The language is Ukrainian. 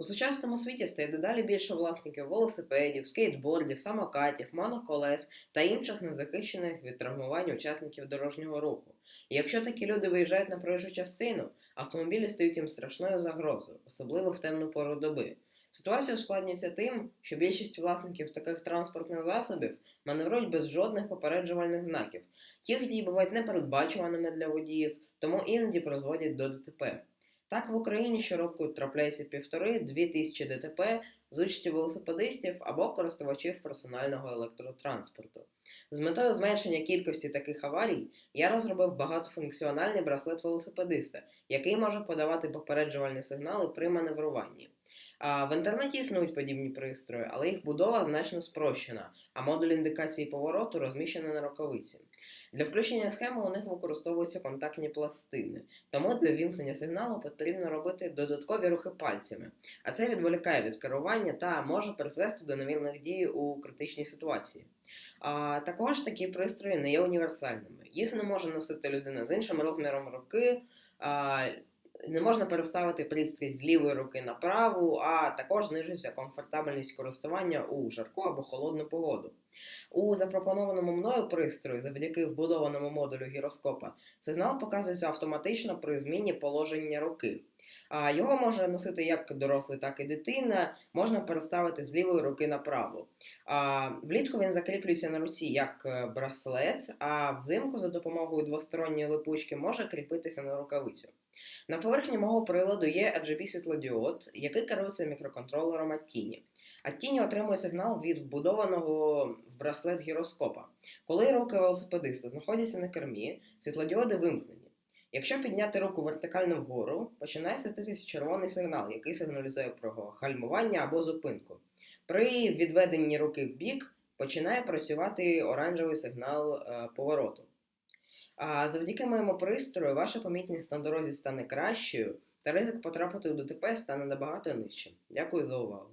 У сучасному світі стає дедалі більше власників велосипедів, скейтбордів, самокатів, моноколес та інших незахищених від травмувань учасників дорожнього руху. І якщо такі люди виїжджають на проїжджу частину, автомобілі стають їм страшною загрозою, особливо в темну пору доби. Ситуація ускладнюється тим, що більшість власників таких транспортних засобів маневрують без жодних попереджувальних знаків. Їх дії бувають непередбачуваними для водіїв, тому іноді призводять до ДТП. Так в Україні щороку трапляється півтори-дві тисячі ДТП з участю велосипедистів або користувачів персонального електротранспорту. З метою зменшення кількості таких аварій я розробив багатофункціональний браслет велосипедиста, який може подавати попереджувальні сигнали при маневруванні. В інтернеті існують подібні пристрої, але їх будова значно спрощена, а модуль індикації повороту розміщений на рукавиці. Для включення схеми у них використовуються контактні пластини, тому для вімкнення сигналу потрібно робити додаткові рухи пальцями, а це відволікає від керування та може призвести до невірних дій у критичній ситуації. А також такі пристрої не є універсальними. Їх не може носити людина з іншим розміром руки. Не можна переставити пристрій з лівої руки на праву, а також знижується комфортабельність користування у жарку або холодну погоду. У запропонованому мною пристрої, завдяки вбудованому модулю гіроскопа, сигнал показується автоматично при зміні положення руки. Його може носити як дорослий, так і дитина, можна переставити з лівої руки на праву. Влітку він закріплюється на руці як е, браслет, а взимку за допомогою двосторонньої липучки може кріпитися на рукавицю. На поверхні мого приладу є RGB світлодіод, який керується мікроконтролером Attini. Attini отримує сигнал від вбудованого в браслет гіроскопа. Коли руки велосипедиста знаходяться на кермі, світлодіоди вимкнені. Якщо підняти руку вертикально вгору, починає світитися червоний сигнал, який сигналізує про гальмування або зупинку. При відведенні руки в бік починає працювати оранжевий сигнал е, повороту. А завдяки моєму пристрою ваша помітність на дорозі стане кращою, та ризик потрапити у ДТП стане набагато нижчим. Дякую за увагу.